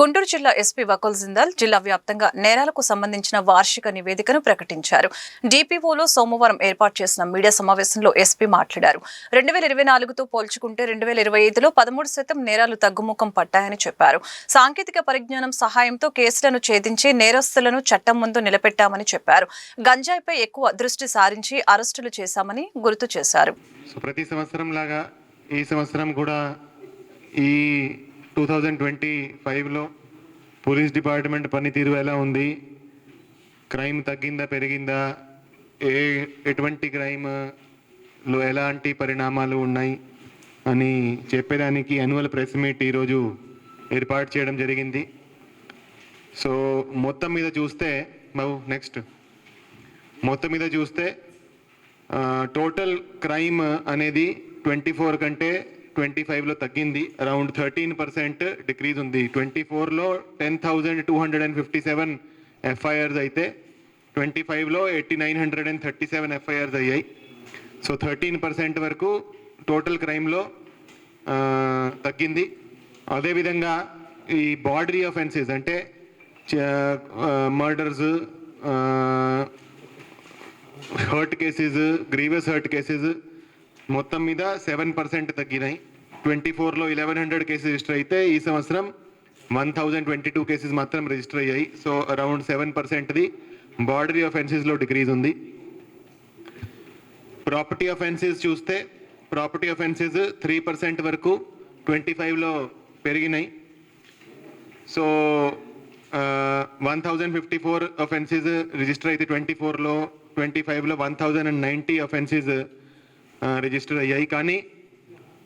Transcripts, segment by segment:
గుంటూరు జిల్లా ఎస్పీ వకుల్ జిందాల్ జిల్లా వ్యాప్తంగా నేరాలకు సంబంధించిన వార్షిక నివేదికను ప్రకటించారు. డిపిఓలో సోమవారం ఏర్పాటు చేసిన మీడియా సమావేశంలో ఎస్పీ మాట్లాడారు. రెండు వేల ఇరవై నాలుగుతో పోల్చుకుంటే రెండు వేల ఇరవై ఐదులో పదమూడు శాతం నేరాలు తగ్గుముఖం పట్టాయని చెప్పారు. సాంకేతిక పరిజ్ఞానం సహాయంతో కేసులను ఛేదించి నేరస్తులను చట్టం ముందు నిలబెట్టామని చెప్పారు. గంజాయిపై ఎక్కువ దృష్టి సారించి అరెస్టులు చేశామని గుర్తు చేశారు. ప్రతి సంవత్సరం లాగా ఈ సంవత్సరం కూడా ఈ టూ థౌజండ్ ట్వంటీ ఫైవ్లో పోలీస్ డిపార్ట్మెంట్ పనితీరు ఎలా ఉంది? క్రైమ్ తగ్గిందా పెరిగిందా? ఏ ఎటువంటి క్రైమ్లో ఎలాంటి పరిణామాలు ఉన్నాయి? అని చెప్పేదానికి యాన్యువల్ ప్రెస్ మీట్ ఈరోజు ఏర్పాటు చేయడం జరిగింది. సో మొత్తం మీద చూస్తే బాబు నెక్స్ట్ మొత్తం మీద చూస్తే టోటల్ క్రైమ్ అనేది ట్వంటీ ఫోర్ కంటే ట్వంటీ ఫైవ్లో తగ్గింది. అరౌండ్ థర్టీన్ పర్సెంట్ డిక్రీజ్ ఉంది. ట్వంటీ ఫోర్లో ten thousand two hundred and fifty seven FIRs అయితే ట్వంటీ ఫైవ్లో eighty nine hundred and thirty seven FIRs అయ్యాయి. సో థర్టీన్ పర్సెంట్ వరకు టోటల్ క్రైమ్లో తగ్గింది. అదేవిధంగా ఈ బార్డరీ అఫెన్సెస్ అంటే murders hurt cases grievous hurt cases మొత్తం మీద సెవెన్ పర్సెంట్ తగ్గినాయి. ట్వంటీ ఫోర్లో ఇలెవెన్ హండ్రెడ్ కేసెస్ రిజిస్టర్ అయితే ఈ సంవత్సరం one thousand twenty two cases మాత్రం రిజిస్టర్ అయ్యాయి. సో అరౌండ్ సెవెన్ పర్సెంట్ది బాడరీ అఫెన్సెస్లో డిక్రీజ్ ఉంది. ప్రాపర్టీ అఫెన్సెస్ చూస్తే ప్రాపర్టీ అఫెన్సెస్ త్రీ పర్సెంట్ వరకు ట్వంటీ ఫైవ్లో పెరిగినాయి. So one thousand fifty four offences register అయితే ట్వంటీ ఫోర్లో ట్వంటీ ఫైవ్లో one thousand and ninety offences register అయ్యాయి. కానీ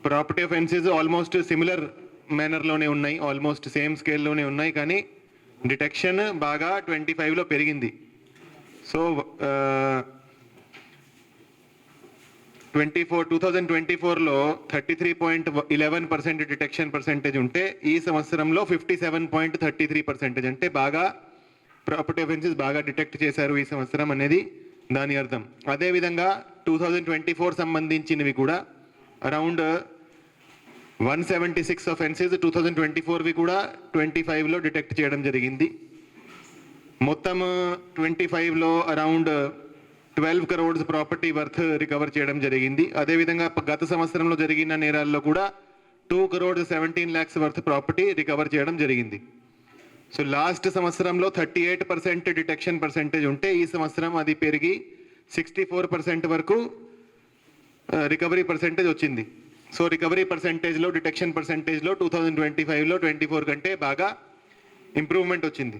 ప్రాపర్టీ అఫెన్సెస్ ఆల్మోస్ట్ సిమిలర్ మేనర్లోనే ఉన్నాయి ఆల్మోస్ట్ సేమ్ స్కేల్లోనే ఉన్నాయి కానీ డిటెక్షన్ బాగా ట్వంటీ ఫైవ్లో పెరిగింది. So twenty four two thousand twenty ఫోర్లో thirty three point eleven percent detection percentage ఉంటే ఈ సంవత్సరంలో fifty seven point thirty three percentage అంటే బాగా ప్రాపర్టీ అఫెన్సెస్ బాగా డిటెక్ట్ చేశారు ఈ సంవత్సరం అనేది దాని అర్థం. అదేవిధంగా టూ థౌజండ్ ట్వంటీ ఫోర్ సంబంధించినవి కూడా around one seventy six offences two thousand twenty ఫోర్వి కూడా ట్వంటీ ఫైవ్లో డిటెక్ట్ చేయడం జరిగింది. మొత్తం ట్వంటీ ఫైవ్లో around twelve crores property worth recover చేయడం జరిగింది. అదేవిధంగా గత సంవత్సరంలో జరిగిన నేరాల్లో కూడా two crores seventeen lakhs worth property recover చేయడం జరిగింది. సో లాస్ట్ సంవత్సరంలో thirty eight percent detection percentage ఉంటే ఈ సంవత్సరం అది పెరిగి సిక్స్టీ ఫోర్ పర్సెంట్ వరకు రికవరీ పర్సెంటేజ్ వచ్చింది. సో రికవరీ పర్సెంటేజ్లో డిటెక్షన్ పర్సెంటేజ్లో టూ థౌజండ్ ట్వంటీ ఫైవ్లో ట్వంటీ ఫోర్ కంటే బాగా ఇంప్రూవ్మెంట్ వచ్చింది.